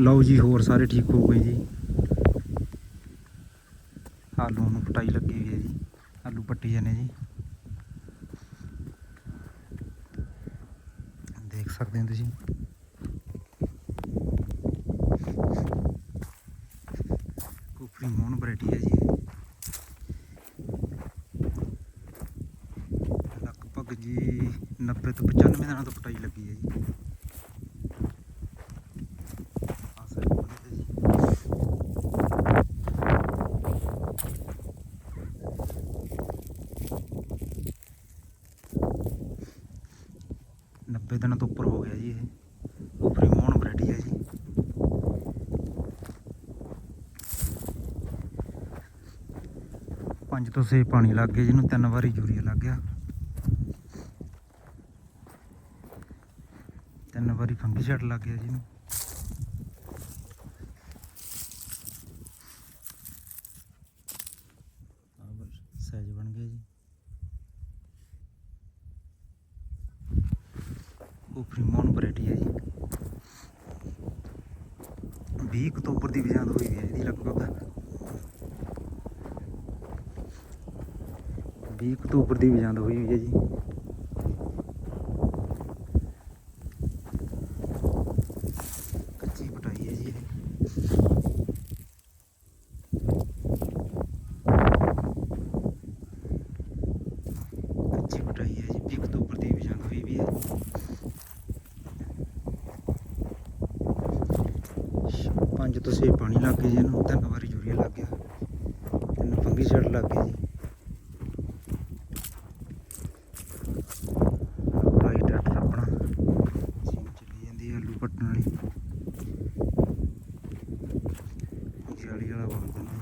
ਲਓ ਜੀ, ਹੋਰ ਸਾਰੇ ਠੀਕ ਹੋ ਗਏ ਜੀ। ਆਲੂ ਨੂੰ ਪਟਾਈ ਲੱਗੀ ਹੋਈ ਹੈ ਜੀ। ਆਲੂ ਪੱਟੀ ਜਾਂਦੇ ਜੀ। ਦੇਖ ਸਕਦੇ ਹੋ ਤੁਸੀਂ। ਕੁਪਰੀ ਮੋਨ ਵੈਰਾਈਟੀ ਹੈ ਜੀ। ਲਗਭਗ ਜੀ 90 ਤੋਂ 95 ਦਿਨਾਂ ਤੋਂ ਪਟਾਈ ਲੱਗੀ ਹੈ ਜੀ। 90 ਦਿਨਾਂ ਤੋਂ ਉੱਪਰ ਹੋ ਗਿਆ ਜੀ ਇਹ। ਉਪਰੀ ਮੋਹਣ ਬਰੈਡੀ ਹੈ ਜੀ। ਪੰਜ ਤੋਂ ਛੇ ਪਾਣੀ ਲੱਗ ਗਿਆ ਜਿਹਨੂੰ ਤਿੰਨ ਵਾਰੀ ਯੂਰੀਆ ਲੱਗ ਗਿਆ। ਤਿੰਨ ਵਾਰੀ ਫੰਗੀ ਫੰਗੀਸਾਈਡ ਲੱਗ ਗਿਆ ਜਿਹਨੂੰ। ਉਪਰੀ ਮੋਨ ਵੈਰਾਈਟੀ ਹੈ ਜੀ। 20 ਅਕਤੂਬਰ ਦੀ ਵਿਜਾਂਦ ਹੋਈ ਹੈ ਇਹਦੀ ਲਗਭਗ। 20 ਅਕਤੂਬਰ ਦੀ ਵਿਜਾਂਦ ਹੋਈ ਹੋਈ ਹੈ ਜੀ ਕੱਚੀ ਪਟਾਈ ਹੈ ਜੀ ਇਹ ਕੱਚੀ ਪਟਾਈ ਹੈ ਜੀ 20 ਅਕਤੂਬਰ ਦੀ ਵਿਜਾਂਦ ਹੋਈ ਵੀ ਹੈ ਪੰਜ ਤੋਂ ਛੇ ਪਾਣੀ ਲੱਗ ਗਏ ਜੀ ਇਹਨੂੰ। ਤਿੰਨ ਵਾਰੀ ਯੂਰੀਆ ਲੱਗ ਗਿਆ। ਤਿੰਨ ਫੰਗੀ ਛੜ ਲੱਗ ਗਏ ਜੀ। ਰਾਈਟ ਟਰੈਕਟਰ ਆਪਣਾ। ਮਸ਼ੀਨ ਚੱਲੀ ਜਾਂਦੀ ਹੈ ਆਲੂ ਪੱਟਣ ਵਾਲੀ। ਜਾਲੀ ਵਾਲਾ ਬੰਦ ਦੇਣਾ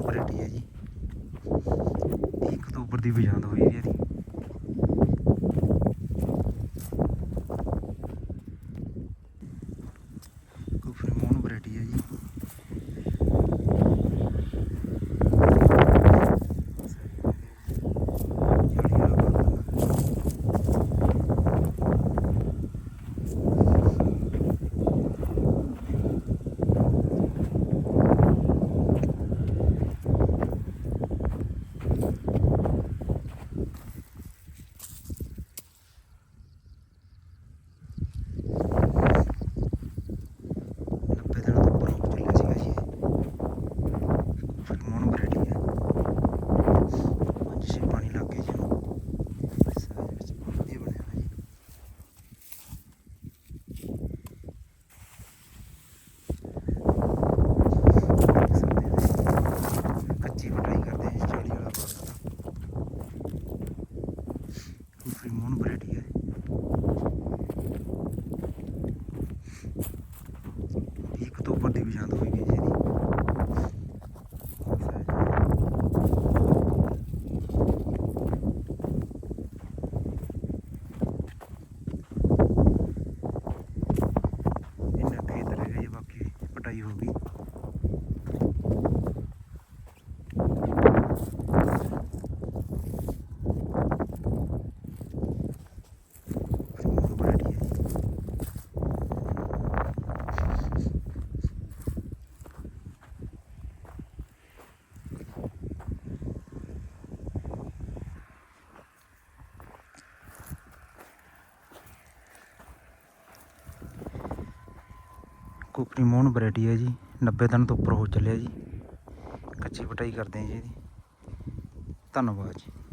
ਵੈਰਾਈਟੀ ਹੈ ਜੀ। 1 ਅਕਤੂਬਰ ਦੀ ਵਿਜਾਂਦ ਹੋਈ ਹੈ ਇਹਦੀ। ਕੁਕਰੀ ਮੋਹਨ ਵੈਰਾਈਟੀ ਹੈ ਜੀ। 90 ਦਿਨ ਤੋਂ ਉੱਪਰ ਹੋ ਚੱਲਿਆ ਜੀ। ਕੱਚੀ ਪਟਾਈ ਕਰਦੇ ਹਾਂ ਜੀ ਇਹਦੀ। ਧੰਨਵਾਦ ਜੀ।